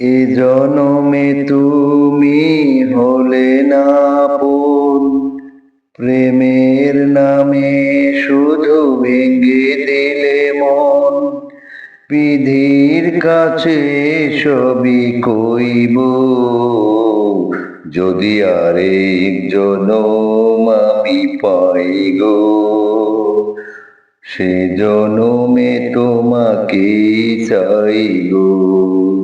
এ জনমে তুমি হলে না আপন প্রেমের নামে শুধু ভেঙে দিলে মন। বিধির কাছে সবই কইব। যদি আরেক জনম আমি পাই গো, সে জনমে তোমাকে চাই গো।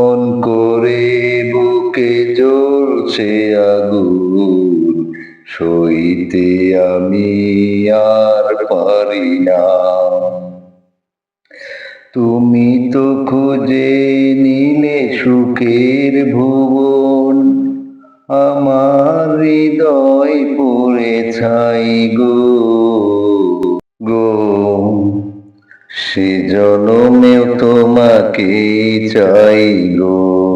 জ্বলছে আগুন সইতে আমি আর পারি না। তুমি তো খুঁজে নিলে সুখের ভুবন, আমার হৃদয় পড়ে ছাই গো গো। সে জনমেও তোমাকে চাই গো।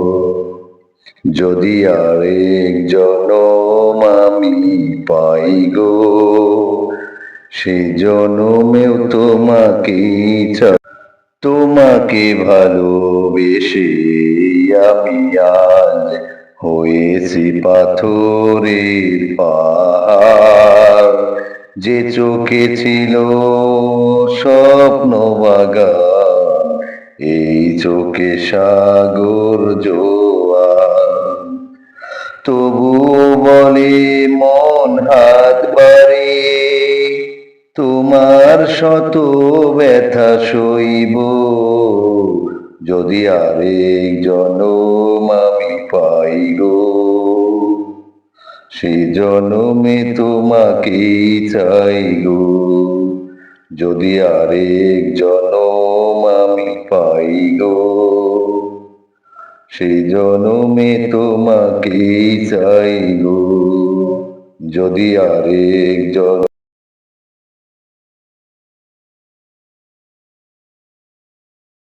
যদি আরেক জনম আমি পাই গো সে জনমেও তোমাকে তোমাকে ভালোবেসে আমি আজ হয়েছি পাথরের পাহাড়। যে চোখে ছিল স্বপ্ন বাগান এই চোখে সাগর জোয়ার তবুও বলে মন হাত বাড়িয়ে তোমার শত ব্যথা সইব। যদি আরেক জনম আমি পাই গো সে জনমে তোমাকে চাই গো যদি আরেক জনম আমি পাই গো সে জনমে তোমাকে চাইব। যদি আরেক জন